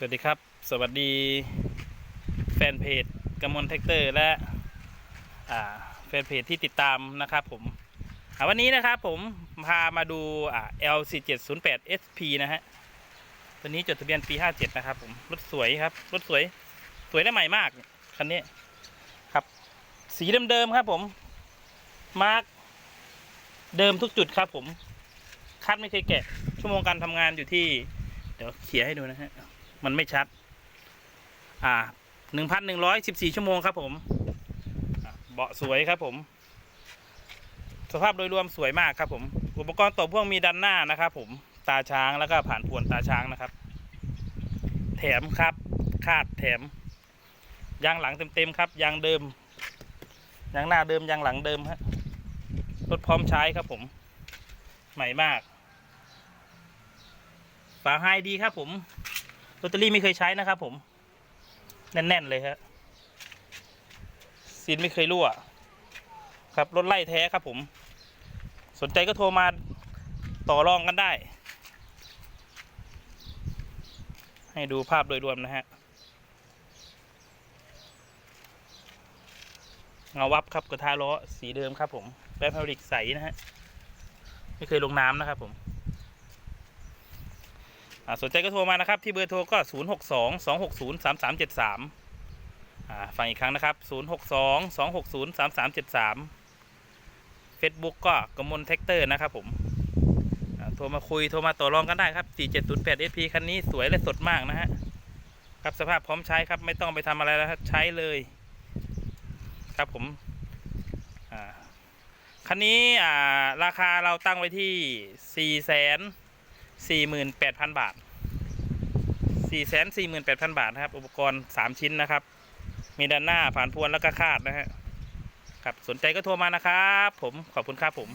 สวัสดีครับ สวัสดีแฟนเพจกำมลแท็กเตอร์และแฟนเพจที่ติดตามนะครับผมวันนี้นะครับผมพามาดู L4708 SP นะฮะตัวนี้จดทะเบียนปี 57 นะครับผมรถสวยครับรถสวยสวยและใหม่มากคันนี้ครับ สีเดิมๆครับผมมาร์กเดิมทุกจุดครับผมคัดไม่เคยแกะชั่วโมงการทำงานอยู่ที่ เดี๋ยวเขียนให้ดูนะฮะ มันไม่ชัด อ่าหนึ่งพันหนึ่งร้อยสิบสี่ชั่วโมงครับผม เบาะสวยครับผม สภาพโดยรวมสวยมากครับผม อุปกรณ์ต่อพ่วงมีด้านหน้านะครับผม ตาช้างแล้วก็ผ่านพวนตาช้างนะครับ แถมครับ คาดแถม ยางหลังเต็มๆครับ ยางเดิม ยางหน้าเดิมยางหลังเดิมฮะ รถพร้อมใช้ครับผม ใหม่มากฝาไฮดีครับผม ลอตเตอรี่ไม่เคยใช้นะครับ ผม แน่นๆเลยครับซีนไม่เคยรั่ว ครับรถไล่แท้ครับ ผม สนใจก็โทรมาต่อรองกันได้ ให้ดูภาพโดยรวมนะฮะเงาวับครับกระทะล้อสีเดิมครับ ผมแบตพาสติกใสนะฮะไม่เคยลงน้ำนะครับผม สนใจก็โทรมานะครับ ที่เบอร์โทรก็ 0 6 2 2 6 0 3 3 7 3อ่าฟังอีกครั้งนะครับ 0 6 2 2 6 0 3 3 7 3 Facebook ก็กมลแท็กเตอร์นะครับผมโทรมาคุยโทรมาต่อรองกันได้ครับ 4708 SP คันนี้สวยและสดมากนะฮะครับสภาพพร้อมใช้ครับไม่ต้องไปทำอะไรแล้วครับใช้เลยครับผมคันนี้ราคาเราตั้งไว้ที่ 4 0 0 0 0 สี่หมื่นแปดพันบาทสี่แสนสี่หมื่นแปดพันบาทนะครับ อุปกรณ์สามชิ้นนะครับ มีด้านหน้าผ่านพวนแล้วก็คาดนะฮะครับสนใจก็โทรมานะครับ ผมขอบคุณครับผม